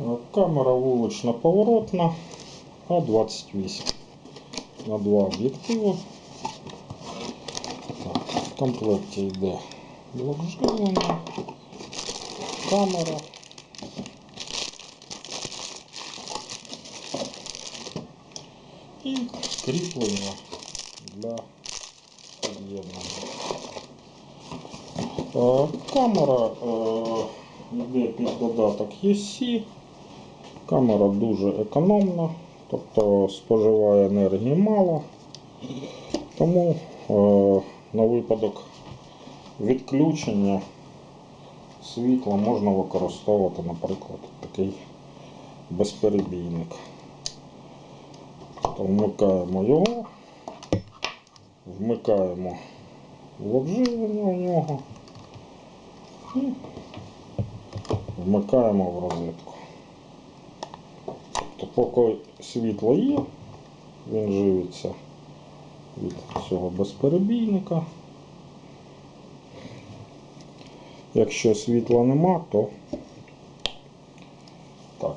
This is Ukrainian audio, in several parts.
Е, Камера вулична поворотна А28 на два об'єктиви. Так, В комплекті йде блок живлення, камера. І кріплення для під'єднання. Е, Камера е, йде під додаток EC. Камера дуже економна, тобто споживає енергії мало. Тому е, на випадок відключення світла можна використовувати, наприклад, такий безперебійник. Вмикаємо його, вмикаємо блок живлення у нього і вмикаємо в розетку. Тобто поки світло є, він живиться від цього безперебійника. Якщо світла нема, то так.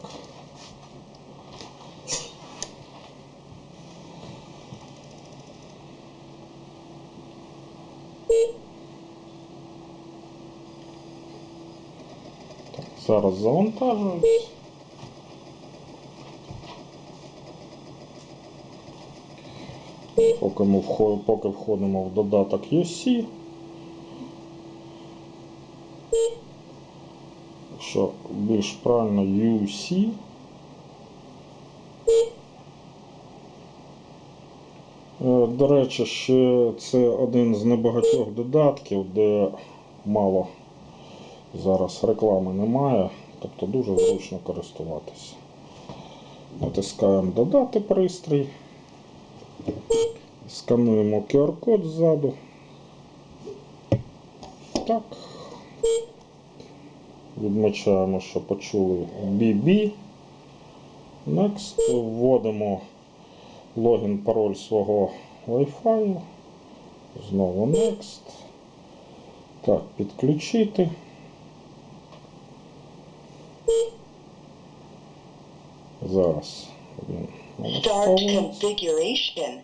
Так, Зараз завантажується. Поки ми поки входимо в додаток UC. Що більш правильно UC. Е, До речі, ще це один з небагатьох додатків, де мало зараз реклами немає, тобто дуже зручно користуватися. Натискаємо додати пристрій. Скануємо QR-код ззаду. Так. Відмічаємо, що почули BB. Next. Вводимо логін, пароль свого Wi-Fi. Знову Next. Так, підключити. Зараз Start configuration.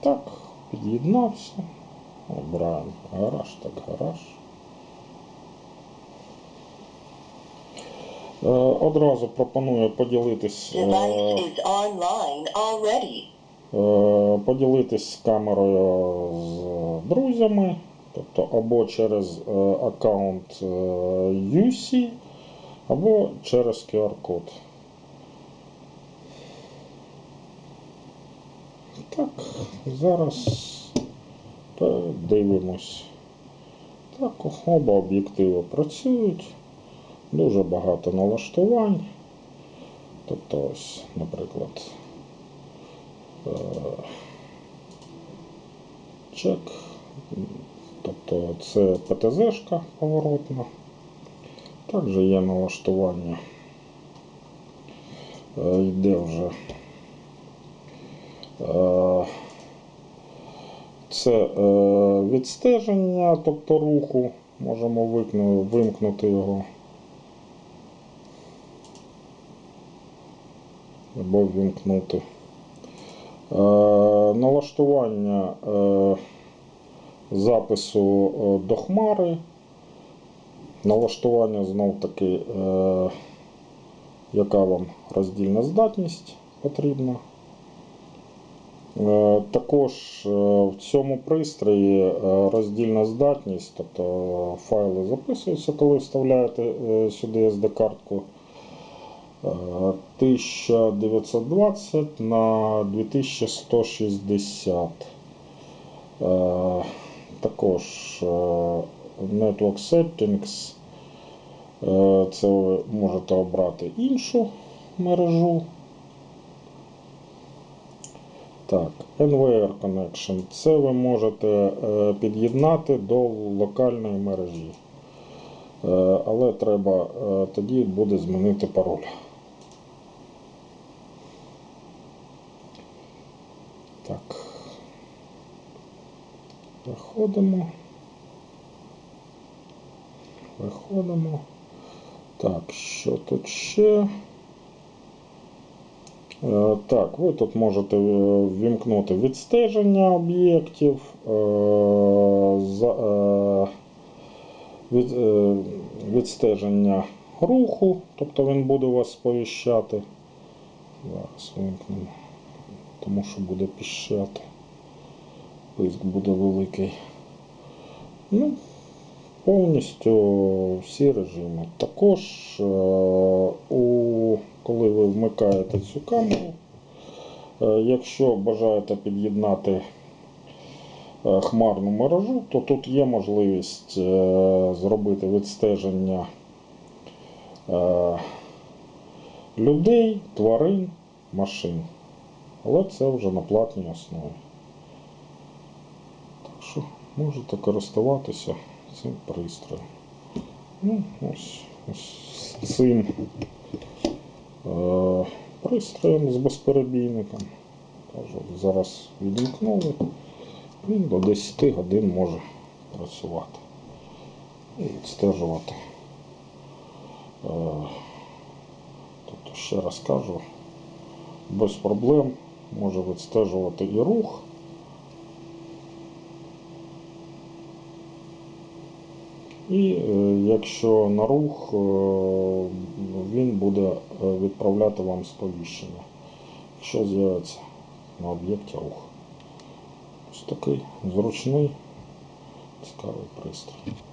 Так, під'єднався. Обираємо гараж, так гараж. Е, Одразу пропоную поділитись, Device е, is online already. Е, поділитись камерою з друзями, тобто або через е, аккаунт е, UC, або через QR-код. Так, зараз подивимось. Так, оба об'єктиви працюють. Дуже багато налаштувань. Тобто ось, наприклад, е, чек. Тобто це ПТЗ-шка поворотна. Також є налаштування. Е, Йде вже Е, Це е, відстеження, тобто руху. Можемо вимкнути його. Або вімкнути. Е, Налаштування е, запису е, до хмари. Налаштування знов таки, яка вам роздільна здатність потрібна. Також в цьому пристрої роздільна здатність, тобто файли записуються, коли вставляєте сюди SD-картку. Е, 1920 на 2160. Е, Також е, Network Settings. Е, Це ви можете обрати іншу мережу. Так, NVR Connection. Це ви можете е, під'єднати до локальної мережі. Е, але треба е, тоді буде змінити пароль. Виходимо. Виходимо. Так, що тут ще? Е, Так, ви тут можете ввімкнути відстеження об'єктів, е, за- е, від, е, відстеження руху, тобто він буде вас сповіщати. Зараз вимкнемо, тому що буде піщати. Писк буде великий. Ну, повністю всі режими. Також, е, у, коли ви вмикаєте цю камеру, е, якщо бажаєте під'єднати е, хмарну мережу, то тут є можливість зробити відстеження людей, тварин, машин. Але це вже на платній основі. Можете користуватися цим пристроєм. Ну, ось, ось цим е, пристроєм з безперебійником. Кажу, зараз відімкнули. Він до 10 годин може працювати і відстежувати. Е, тобто, ще раз кажу, без проблем може відстежувати і рух. І е, якщо на рух, е, він буде е, відправляти вам сповіщення, що з'явиться на об'єкті рух. Ось такий зручний, цікавий пристрій.